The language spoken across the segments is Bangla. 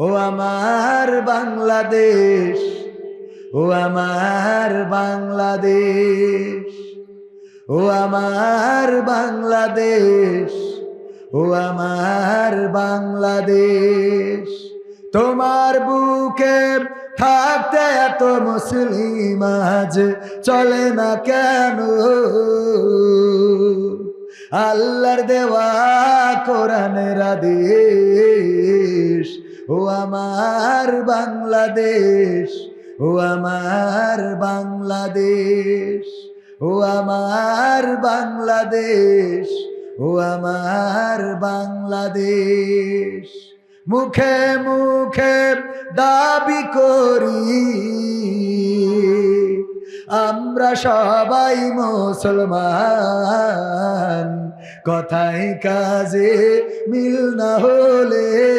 ও আমার বাংলাদেশ, ও আমার বাংলাদেশ, ও আমার বাংলাদেশ, ও আমার বাংলাদেশ। তোমার বুকে থাকতে এত মুসলিম আজ চলে না কেন? আল্লাহর দেওয়া কোরআনের আদেশ ও আমার বাংলাদেশ, ও আমার বাংলাদেশ, ও আমার বাংলাদেশ, ও আমার বাংলাদেশ। মুখে মুখে দাবি করি আমরা সবাই মুসলমান। কথায় কাজে মিল না হলে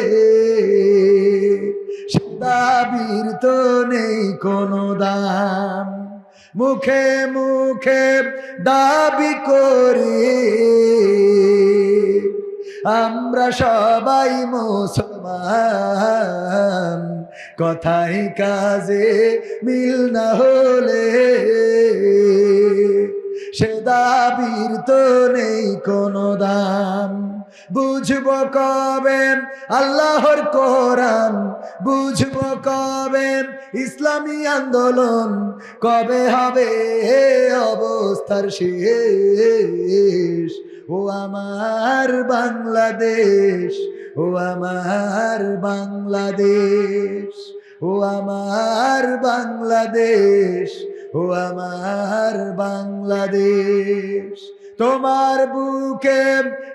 দাবির তো নেই কোনো দাম। মুখে মুখে দাবি করি। আমরা সবাই মুসলমান। কথাই কাজে মিল না হলে সে দাবির তো নেই কোনো দাম। বুঝব কবে আল্লাহর কোরআন? বুঝব কবে ইসলামী আন্দোলন? কবে হবে অবস্থার শেষ? ও আমার বাংলাদেশ, ও আমার বাংলাদেশ, ও আমার বাংলাদেশ, ও আমার বাংলাদেশ। তোমার বুকে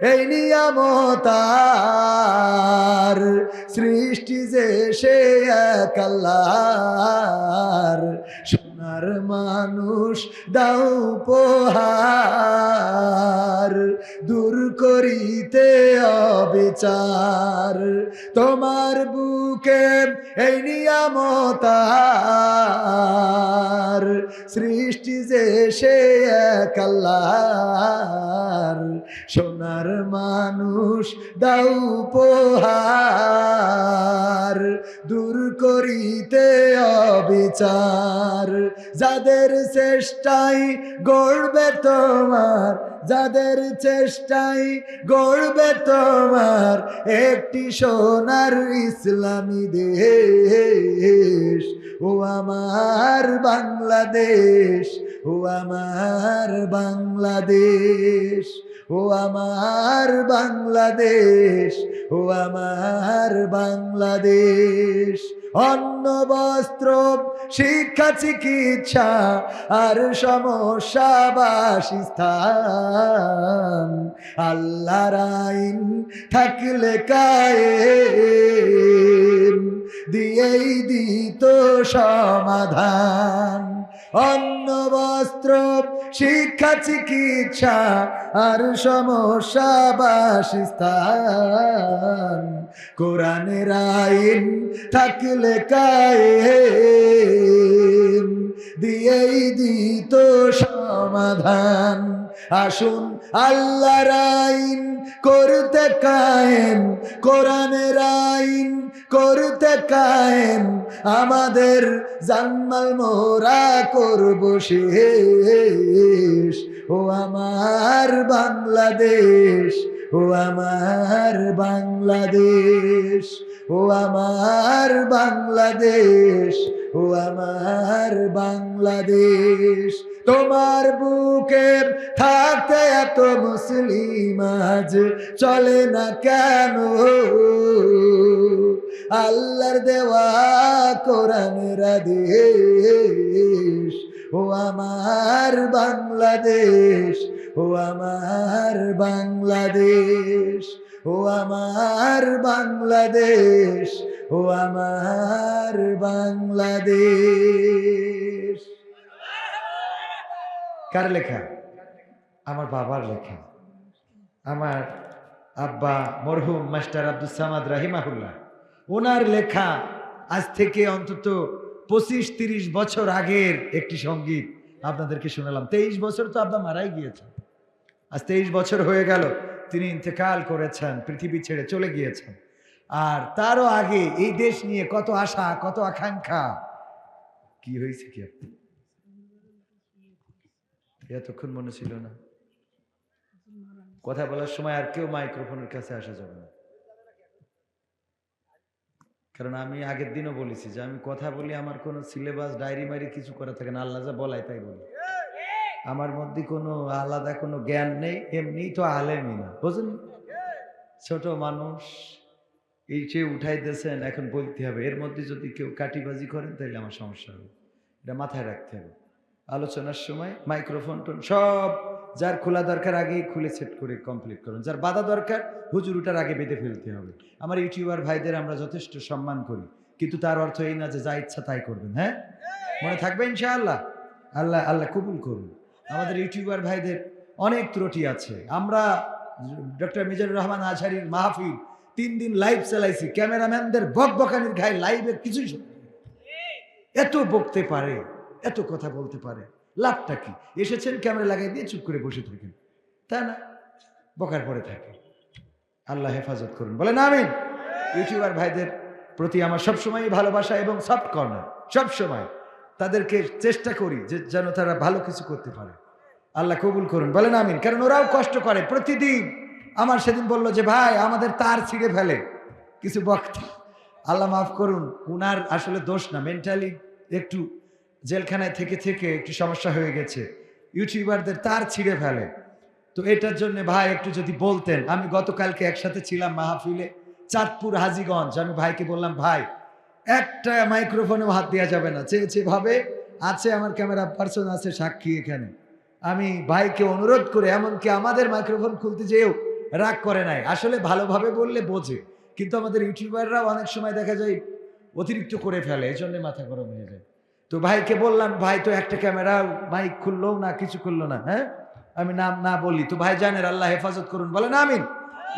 এই নিয়ামতার সৃষ্টি যে সে এক সোনার মানুষ দাও পোহার দূর করিতে অবিচার। তোমার বুকে এই নিয়ামতার সৃষ্টি যে সে আল্লাহর সোনার মানুষ দাও পোহার দূর করিতে অবিচার। যাদের চেষ্টাই গড়বে তোমার, যাদের চেষ্টাই গড়বে তোমার, একটি সোনার ইসলামী দেশ। ও আমার বাংলাদেশ, ও আমার বাংলাদেশ। ও আমার বাংলাদেশ, ও আমার বাংলাদেশ। অন্ন, বস্ত্র, শিক্ষা, চিকিৎসা আর সমস্যা বাসস্থান আল্লাহর আইন থাকলে কায়েম, দিয়েই দিত সমাধান। অন্ন, বস্ত্র শিক্ষা, চিকিৎসা আর সমস্যা বাসস্থান। কোরআনের আইন থাকলে কায়ে দিয়েই দিত সমাধান। আসুন আল্লাহর আইন। করতে কায়েম, কোরআনের আইন করতে কায়েম, আমাদের জান্নাল মোরা করব শেষ। ও আমার বাংলাদেশ, ও আমার বাংলাদেশ, ও আমার বাংলাদেশ, ও আমার বাংলাদেশ। তোমার বুকে থাকতে এত মুসলিম আজ চলে না কেন? আল্লাহর দেওয়া কোরআনের আদেশ, ও আমার বাংলাদেশ, ও আমার বাংলাদেশ, ও আমার বাংলাদেশ, ও আমার বাংলাদেশ। কার লেখা? আমার বাবার লেখা। আমার আব্বা মরহুম মাস্টার আব্দুল সামাদ রাহিমাহুল্লাহ। ওনার লেখা আজ থেকে অন্তত পঁচিশ তিরিশ বছর আগের একটি সংগীত আপনাদেরকে শোনালাম। তেইশ বছর তো আব্বা মারাই গিয়েছেন আজ তেইশ বছর হয়ে গেল, তিনি ইন্তেকাল করেছেন, পৃথিবী ছেড়ে চলে গিয়েছেন। আর তারও আগে এই দেশ নিয়ে কত আশা, কত আকাঙ্ক্ষা, কি হয়েছে কি? আপনি এতক্ষণ মনে ছিল না। কথা বলার সময় আর কেউ মাইক্রোফোনের কাছে আসা যাবে না। কারণ আমি আগের দিনও বলেছি যে আমি কথা বলি, আমার কোনো সিলেবাস ডায়েরি মাইরি কিছু করা থাকে না। আল্লাহ যা বলাই তাই বলি। আমার মধ্যে কোনো আলাদা কোনো জ্ঞান নেই এমনি তো আলেমই না। বুঝলেন ছোট মানুষ, এই যে উঠাই দিয়েছেন এখন বলতে হবে, এর মধ্যে যদি কেউ কাটিবাজি করেন তাহলে আমার সমস্যা হবে। এটা মাথায় রাখতে হবে। আলোচনার সময় মাইক্রোফোন টোন সব যার খোলা দরকার আগেই খুলে সেট করে কমপ্লিট করুন। যার বাধা দরকার, হুজুর উঠার আগে বেঁধে ফেলতে হবে। আমার ইউটিউবার ভাইদের আমরা যথেষ্ট সম্মান করি, কিন্তু তার অর্থ এই না যে যা ইচ্ছা তাই করবেন হ্যাঁ? মনে থাকবে ইনশাআল্লাহ? আল্লাহ আল্লাহ কবুল করুন। আমাদের ইউটিউবার ভাইদের অনেক ত্রুটি আছে। আমরা ডক্টর মিজানুর রহমান আজহারির মাহফিল তিন দিন লাইভ চালাইছি। ক্যামেরাম্যানদের বক বকানির গায়ে লাইভের কিছুই এত বকতে পারে। এত কথা বলতে পারে। লাভটা কি? এসেছেন ক্যামেরা লাগাই দিয়ে চুপ করে বসে থাকেন। তা না? বকার পরে থাকে। আল্লাহ হেফাজত করুন। বলে না আমিন। ইউটিউবার ভাইদের প্রতি আমার সবসময় ভালোবাসা এবং সফট কর্নার। সবসময়। তাদেরকে চেষ্টা করি যে যেন তারা ভালো কিছু করতে পারে। আল্লাহ কবুল করুন। বলেন আমিন। কারণ ওরাও কষ্ট করে প্রতিদিন। আমার সেদিন বলল যে, ভাই, আমাদের তার ছিঁড়ে ফেলে। কিছু বক্তা, আল্লাহ মাফ করুন। উনার আসলে দোষ না। মেন্টালি একটু জেলখানায় থেকে থেকে একটু সমস্যা হয়ে গেছে। ইউটিউবারদের তার ছিঁড়ে ফেলে। তো এটার জন্য ভাই একটু যদি বলতেন, আমি গতকালকে একসাথে ছিলাম মাহফিলে চাঁদপুর হাজিগঞ্জ। আমি ভাইকে বললাম, ভাই, একটা মাইক্রোফোনেও হাত দেওয়া যাবে না। চেয়েছে যেভাবে আছে আমার ক্যামেরা, পার্সন আছে সাক্ষী এখানে। আমি ভাইকে অনুরোধ করে, এমনকি আমাদের মাইক্রোফোন খুলতে যেও রাগ করে নাই। আসলে ভালোভাবে বললে বোঝে, কিন্তু আমাদের ইউটিউবাররাও অনেক সময় দেখা যায় অতিরিক্ত করে ফেলে এই জন্য মাথা গরম হয়ে যায়। তো ভাইকে বললাম, ভাই, তো একটা ক্যামেরা, মাইক খুললো না, কিছু করল না হ্যাঁ? আমি নাম না বলি। তো ভাই জানের আল্লাহ হেফাজত করুন বলে না আমিন।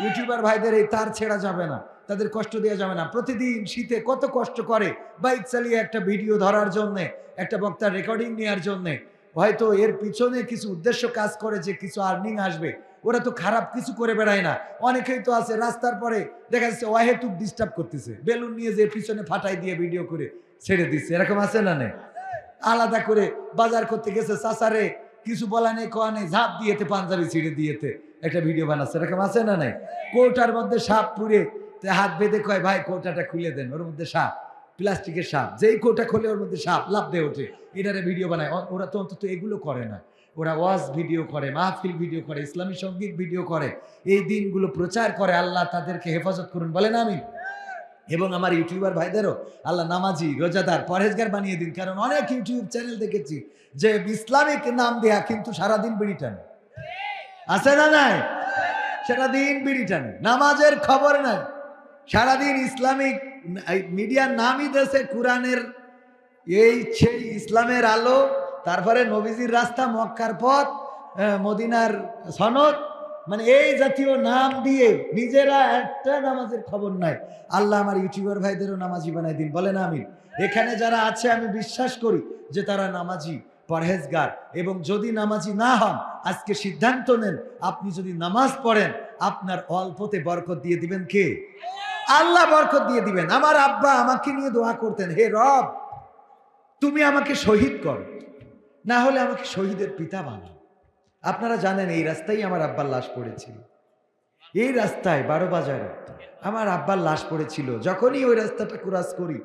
ইউটিউবার ভাইদের এই তার ছেড়া যাবে না, তাদের কষ্ট দেওয়া যাবে না। প্রতিদিন শীতে কত কষ্ট করে বাইক চালিয়ে একটা ভিডিও ধরার জন্যে, একটা বক্তার রেকর্ডিং নেওয়ার জন্যে। হয়তো এর পিছনে কিছু উদ্দেশ্য কাজ করে যে কিছু আর্নিং আসবে, ওরা তো খারাপ কিছু করে বেড়ায় না। অনেকেই তো আছে, রাস্তার পরে দেখা যাচ্ছে অহেতুক ডিস্টার্ব করতেছে, বেলুন নিয়ে যে পিছনে ফাটাই দিয়ে ভিডিও করে। ছেড়ে দিচ্ছে এরকম আছে না নেই? আলাদা করে বাজার করতে গেছে চাচারে, কিছু বলা নেই, কোয়া নেই, ঝাঁপ দিয়েতে, পাঞ্জাবি ছিঁড়ে দিয়েতে। একটা ভিডিও বানাচ্ছে। এরকম আছে না নাই? কোটার মধ্যে সাপ পুড়ে হাত বেঁধে কয়, ভাই, কোটাটা খুলে দেন। ওর মধ্যে সাপ, প্লাস্টিকের সাপ। যেই কোটা খোলে, ওর মধ্যে সাপ লাভ দিয়ে ওঠে। এটারে ভিডিও বানায়। ওরা তো অন্তত এগুলো করে না। ওরা ওয়াজ ভিডিও করে, মাহফিল ভিডিও করে, ইসলামী সংগীত ভিডিও করে। এই দিনগুলো প্রচার করে। আল্লাহ তাদেরকে হেফাজত করুন। বলেন আমি এবং আমার ইউটিউবার ভাইদেরও আল্লাহ নামাজি, রোজাদার, পরহেজগার বানিয়ে দিন। কারণ অনেক ইউটিউব চ্যানেল দেখেছি যে ইসলামিক নাম দেয়া কিন্তু সারাদিন বিড়ি টানে। আছে না নাই? সারাদিন বিড়ি টানে। নামাজের খবর নাই। সারাদিন ইসলামিক মিডিয়ার নামই দেশে কোরআনের এই সেই ইসলামের আলো। তারপরে নবীজির রাস্তা মক্কার পথ মদিনার সনদ মানে এই জাতীয় নাম দিয়ে নিজেরা একটা নামাজের খবর নাই। আল্লাহ আমার ইউটিউবার ভাইদেরও নামাজি বানাই দিন, বলেন আমি এখানে যারা আছে, আমি বিশ্বাস করি যে তারা নামাজি, পরহেজগার এবং যদি নামাজি না হন, আজকে সিদ্ধান্ত নেন, আপনি যদি নামাজ পড়েন, আপনার অল্পতে বরকত দিয়ে দিবেন কে? আল্লাহ বরকত দিয়ে দিবেন। আমার আব্বা আমাকে নিয়ে দোয়া করতেন, হে রব, তুমি আমাকে শহীদ করো, না হলে আমাকে শহীদের পিতা বানাও। আপনারা জানেন, এই রাস্তায় আমার আব্বার লাশ পড়েছিল। এই রাস্তায় বারো বাজারে আমার আব্বার লাশ পড়েছিল। যখনই ওই রাস্তাটা ক্রস করি,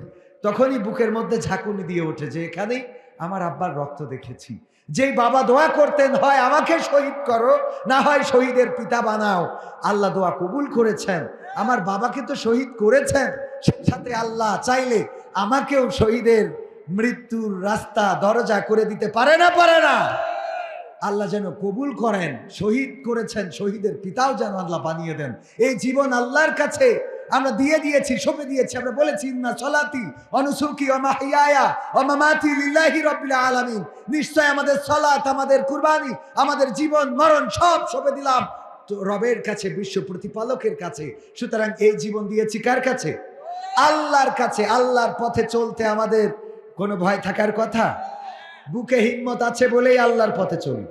তখনই বুকের মধ্যে ঝাঁকুনি দিয়ে ওঠে যে, এখানেই আমার আব্বার রক্ত দেখেছি। যেই বাবা দোয়া করতেন, হয় আমাকে শহীদ করো, না হয় শহীদের পিতা বানাও। আল্লাহ দোয়া কবুল করেছেন। আমার বাবাকে তো শহীদ করেছেন। সাথে আল্লাহ চাইলে আমাকেও শহীদের মৃত্যুর রাস্তা, দরজা করে দিতে পারে না পারে না। আল্লাহ যেন কবুল করেন, শহীদ করেছেন, শহীদের পিতাও যেন আল্লাহ বানিয়ে দেন। এই জীবন আল্লাহর কাছে আমরা দিয়ে দিয়েছি, সঁপে দিয়েছি। আমরা বলেছি না চলাতি অনুসুকি অমাহিয়া অমামাতি লিল্লাহি রব্বিল আলামিন। নিশ্চয় আমাদের সলাত আমাদের কুরবানি, আমাদের জীবন, মরণ সব সঁপে দিলাম। রবের কাছে, বিশ্ব প্রতিপালকের কাছে, সুতরাং এই জীবন দিয়েছি কার কাছে? আল্লাহর কাছে, আল্লাহর পথে চলতে আমাদের কোনো ভয় থাকার কথা? বুকে হিম্মত আছে বলেই আল্লাহর পথে চলি।